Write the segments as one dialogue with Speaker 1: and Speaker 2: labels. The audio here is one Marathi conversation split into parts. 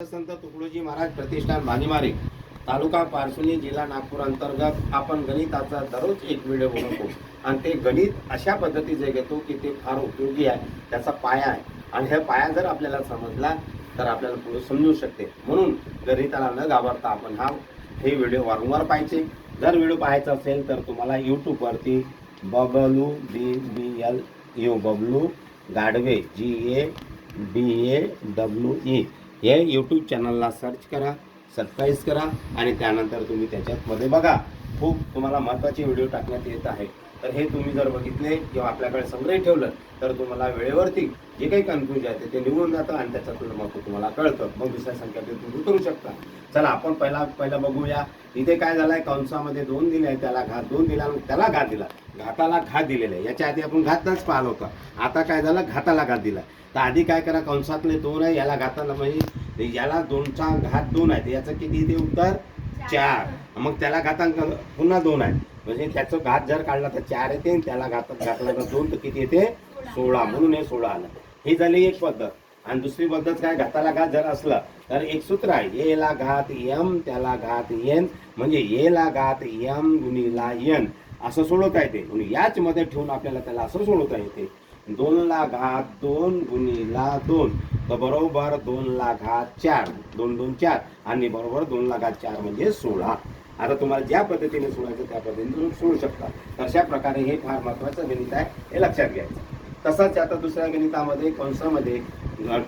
Speaker 1: संत तुकडोजी महाराज प्रतिष्ठान भाजीमारी तालुका पारसुनी जिल्हा नागपूर अंतर्गत आपण गणिताचा दररोज एक व्हिडिओ बनवतो. आणि ते गणित अशा पद्धतीचे घेतो की ते फार उपयोगी आहे त्याचा पाया आहे. आणि ह्या पाया जर आपल्याला समजला तर आपल्याला पुढे समजू शकते. म्हणून गणिताला न घाबरता आपण हा हे व्हिडिओ वारंवार पाहायचे. जर व्हिडिओ पाहायचा असेल तर तुम्हाला यूट्यूबवरती Bablu B B L U Bablu Gadve G A B A W E. हे यूट्यूब चॅनलला सर्च करा सबस्क्राईब करा आणि त्यानंतर तुम्ही त्याच्यामध्ये बघा. खूप तुम्हाला महत्त्वाचे व्हिडिओ टाकण्यात येत आहे तर हे तुम्ही जर बघितले किंवा आपल्याकडे संग्रह ठेवलं तर तुम्हाला वेळेवरती जे काही कन्फ्युज आहे ते निघून जातं आणि त्याच्यातून मग तुम्हाला कळतं. मग दुसऱ्या संख्यातील तुम्ही करू शकता. चला आपण पहिला पहिला बघूया. इथे काय झालंय? कंसामध्ये दोन दिले आहे त्याला घात दोन दिला त्याला घात दिला. घाताला घात दिलेला आहे. याच्या आधी आपण घातच पाहिलं होतं. आता काय झालं? घाताला घात दिला तर आधी काय करा? कंसातले दोन आहे याला घाताला म्हणजे याला दोनचा घात दोन आहे. याचं किती उत्तर? चार. मग त्याला घातांक पुन्हा दोन आहे. म्हणजे त्याचं घात जर काढला तर चार येते आणि त्याला घातात घातला तर दोन तर किती येते? सोळा. म्हणून हे सोळा आलं. ही झाली एक पद्धत. आणि दुसरी पद्धत काय? घाताला घात जर असलं तर एक सूत्र आहे. येला घात यम त्याला घात येन. म्हणजे येला घात यम गुणीला यन. असं सोडवता येते. म्हणून याच मध्ये ठेवून आपल्याला त्याला असं सोडवता येते. दोनला घात दोन गुणीला दोन. तर बरोबर दोनला घात चार. दोन दोन चार. आणि बरोबर दोनला घात चार म्हणजे सोळा. आता तुम्हाला ज्या पद्धतीने सोडायचं त्या पद्धतीने तुम्ही सोडू शकता. तशा प्रकारे हे फार महत्वाचं गणित आहे हे लक्षात घ्यायचं तसंच आता दुसऱ्या गणितामध्ये कंसामध्ये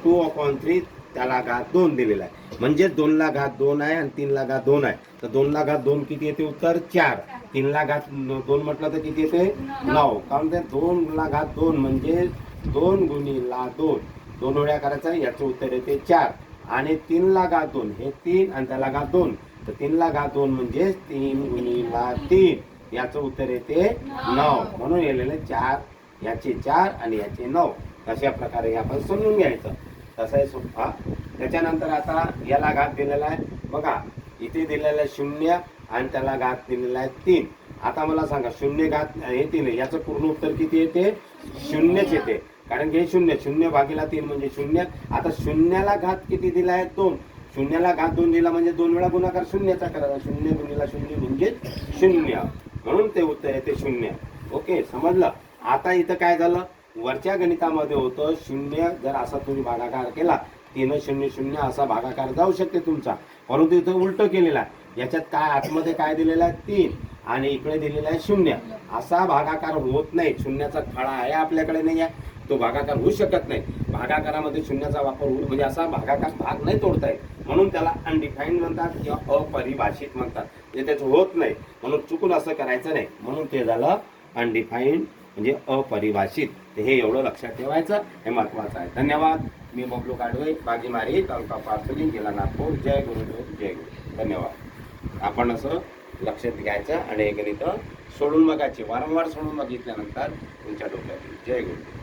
Speaker 1: टू अपॉन थ्री त्याला घात दोन दिलेला आहे. म्हणजे दोनला घात दोन आहे आणि तीनला घात दोन आहे. तर दोनला घात दोन किती येते? उत्तर चार. तीनला घात दोन म्हटलं तर किती येते? नऊ. कारण ते दोनला घात दोन म्हणजे दोन गुणीला दोन. दोन वेळा करायचा याचं उत्तर येते चार. आणि तीनला घात दोन हे तीन आणि त्याला घात दोन. तर तीन ला घात दोन म्हणजे तीन गुणीला तीन. याचं उत्तर येते नऊ. म्हणून येलेले चार. याचे चार आणि याचे नऊ. अशा प्रकारे आपण समजून घ्यायचं. तसं आहे सोपा त्याच्यानंतर आता याला घात दिलेला आहे. बघा इथे दिलेला आहे शून्य आणि त्याला घात दिलेला आहे तीन. आता मला सांगा शून्य घात हे तीन याचं पूर्ण उत्तर किती येते? शून्यच येते. कारण की हे शून्य शून्य भागीला तीन म्हणजे शून्य. आता शून्याला घात किती दिला आहे दोन. शून्याला घात दोन दिला म्हणजे दोन वेळा गुणाकार शून्याचा करायला शून्य गुणिला शून्य म्हणजे शून्य. म्हणून ते उत्तर येते शून्य. ओके समजलं? आता इथं काय झालं? वरच्या गणितामध्ये होतं शून्य जर असा तुम्ही भागाकार केला तीन शून्य शून्य असा भागाकार जाऊ शकते तुमचा. परंतु इथं उलट केलेला आहे. याच्यात काय आतमध्ये काय दिलेलं आहे? तीन. आणि इकडे दिलेला आहे शून्य. असा भागाकार होत नाही. शून्याचा खळा आहे आपल्याकडे नाही आहे तो भागाकार होऊ शकत नाही. भागाकारामध्ये शून्याचा वापर होऊ म्हणजे असा भागाकार भाग नाही तोडता येत. म्हणून त्याला अनडिफाईन्ड म्हणतात किंवा अपरिभाषित म्हणतात. म्हणजे त्याचं होत नाही. म्हणून चुकून असं करायचं नाही. म्हणून ते झालं अनडिफाईन्ड म्हणजे अपरिभाषित. हे एवढं लक्षात ठेवायचं. हे महत्वाचं आहे. धन्यवाद. मी बबलू काडवे बागीमारी तालुका पार्सली जिल्हा नागपूर. जय गुरुदेव जय गुरु. धन्यवाद. आपण असं लक्षात घ्यायचं आणि हे गणित सोडून बघायचे. वारंवार सोडून बघितल्यानंतर तुमच्या डोक्यात जय गुरुदेव.